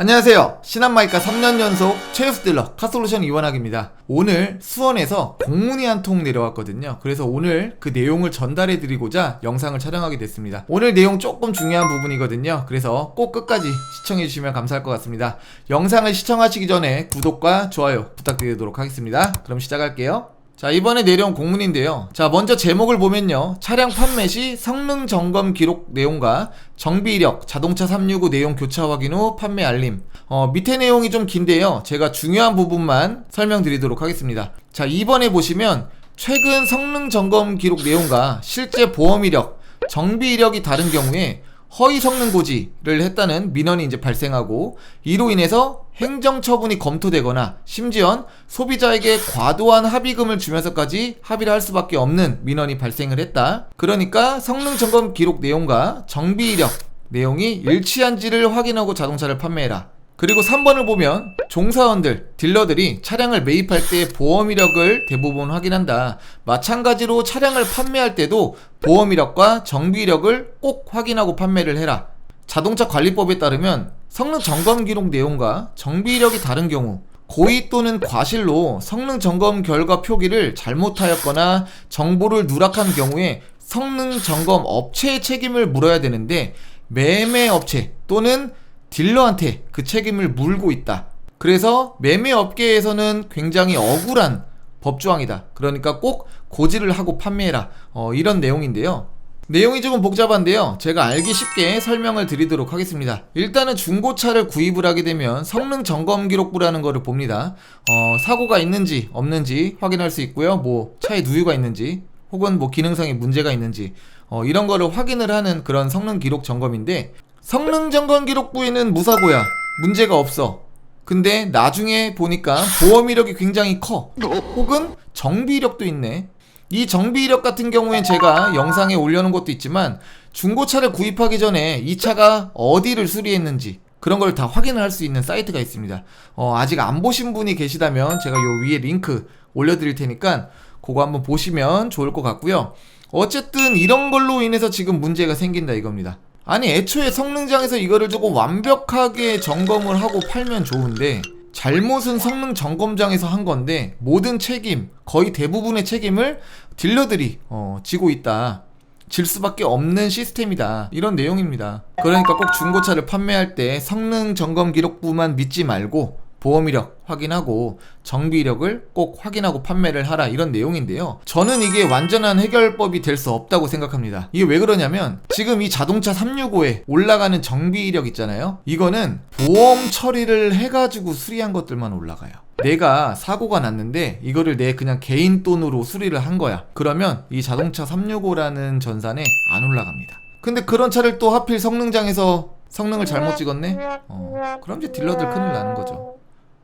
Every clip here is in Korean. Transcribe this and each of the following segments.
안녕하세요. 신한마이카 3년 연속 최우수 딜러 카솔루션 이원학입니다. 오늘 수원에서 공문이 한 통 내려왔거든요. 그래서 오늘 그 내용을 전달해 드리고자 영상을 촬영하게 됐습니다. 오늘 내용 조금 중요한 부분이거든요. 그래서 꼭 끝까지 시청해 주시면 감사할 것 같습니다. 영상을 시청하시기 전에 구독과 좋아요 부탁드리도록 하겠습니다. 그럼 시작할게요. 자, 이번에 내려온 공문인데요. 자, 먼저 제목을 보면요. 차량 판매 시 성능 점검 기록 내용과 정비 이력, 자동차 365 내용 교차 확인 후 판매 알림. 어, 밑에 내용이 좀 긴데요. 제가 중요한 부분만 설명드리도록 하겠습니다. 자, 이번에 보시면 최근 성능 점검 기록 내용과 실제 보험 이력, 정비 이력이 다른 경우에 허위 성능 고지를 했다는 민원이 이제 발생하고 이로 인해서 행정 처분이 검토되거나 심지어 소비자에게 과도한 합의금을 주면서까지 합의를 할 수밖에 없는 민원이 발생을 했다. 그러니까 성능 점검 기록 내용과 정비 이력 내용이 일치한지를 확인하고 자동차를 판매해라. 그리고 3번을 보면 종사원들, 딜러들이 차량을 매입할 때 보험 이력을 대부분 확인한다. 마찬가지로 차량을 판매할 때도 보험 이력과 정비 이력을 꼭 확인하고 판매를 해라. 자동차 관리법에 따르면 성능 점검 기록 내용과 정비 이력이 다른 경우 고의 또는 과실로 성능 점검 결과 표기를 잘못하였거나 정보를 누락한 경우에 성능 점검 업체의 책임을 물어야 되는데 매매 업체 또는 딜러한테 그 책임을 물고 있다. 그래서 매매 업계에서는 굉장히 억울한 법조항이다. 그러니까 꼭 고지를 하고 판매해라. 어, 이런 내용인데요. 내용이 조금 복잡한데요. 제가 알기 쉽게 설명을 드리도록 하겠습니다. 일단은 중고차를 구입을 하게 되면 성능 점검 기록부라는 거를 봅니다. 어, 사고가 있는지 없는지 확인할 수 있고요. 뭐 차에 누유가 있는지 혹은 뭐 기능상의 문제가 있는지 어, 이런 거를 확인을 하는 그런 성능 기록 점검인데 성능 점검 기록부에는 무사고야. 문제가 없어. 근데 나중에 보니까 보험 이력이 굉장히 커. 혹은 정비 이력도 있네. 이 정비 이력 같은 경우엔 제가 영상에 올려놓은 것도 있지만 중고차를 구입하기 전에 이 차가 어디를 수리했는지 그런 걸 다 확인을 할수 있는 사이트가 있습니다. 어, 아직 안 보신 분이 계시다면 제가 요 위에 링크 올려드릴 테니까 그거 한번 보시면 좋을 것 같고요. 어쨌든 이런 걸로 인해서 지금 문제가 생긴다 이겁니다. 아니 애초에 성능장에서 이거를 조금 완벽하게 점검을 하고 팔면 좋은데 잘못은 성능 점검장에서 한 건데 모든 책임 거의 대부분의 책임을 딜러들이 어, 지고 있다. 질 수밖에 없는 시스템이다. 이런 내용입니다. 그러니까 꼭 중고차를 판매할 때 성능 점검 기록부만 믿지 말고 보험 이력 확인하고 정비 이력을 꼭 확인하고 판매를 하라 이런 내용인데요. 저는 이게 완전한 해결법이 될 수 없다고 생각합니다. 이게 왜 그러냐면 지금 이 자동차 365에 올라가는 정비 이력 있잖아요. 이거는 보험 처리를 해가지고 수리한 것들만 올라가요. 내가 사고가 났는데 이거를 내 그냥 개인 돈으로 수리를 한 거야. 그러면 이 자동차 365라는 전산에 안 올라갑니다. 근데 그런 차를 또 하필 성능장에서 성능을 잘못 찍었네? 어, 그럼 이제 딜러들 큰일 나는 거죠.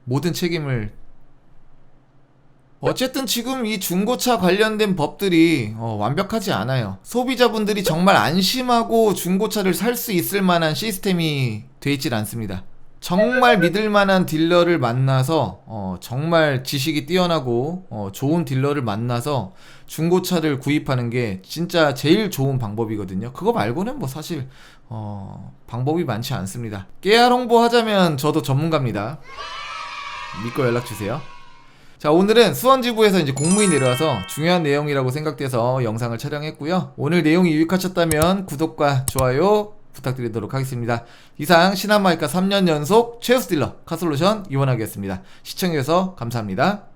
모든 책임을 어쨌든 지금 이 중고차 관련된 법들이 어, 완벽하지 않아요. 소비자분들이 정말 안심하고 중고차를 살 수 있을 만한 시스템이 돼 있질 않습니다. 정말 믿을 만한 딜러를 만나서 어, 정말 지식이 뛰어나고 어, 좋은 딜러를 만나서 중고차를 구입하는 게 진짜 제일 좋은 방법이거든요. 그거 말고는 뭐 사실 어, 방법이 많지 않습니다. 깨알 홍보하자면 저도 전문가입니다. 믿고 연락 주세요. 자, 오늘은 수원지부에서 이제 공무이 내려와서 중요한 내용이라고 생각돼서 영상을 촬영했고요. 오늘 내용이 유익하셨다면 구독과 좋아요 부탁드리도록 하겠습니다. 이상 신한마이카 3년 연속 최우수 딜러 카솔루션 이원학이었습니다. 시청해주셔서 감사합니다.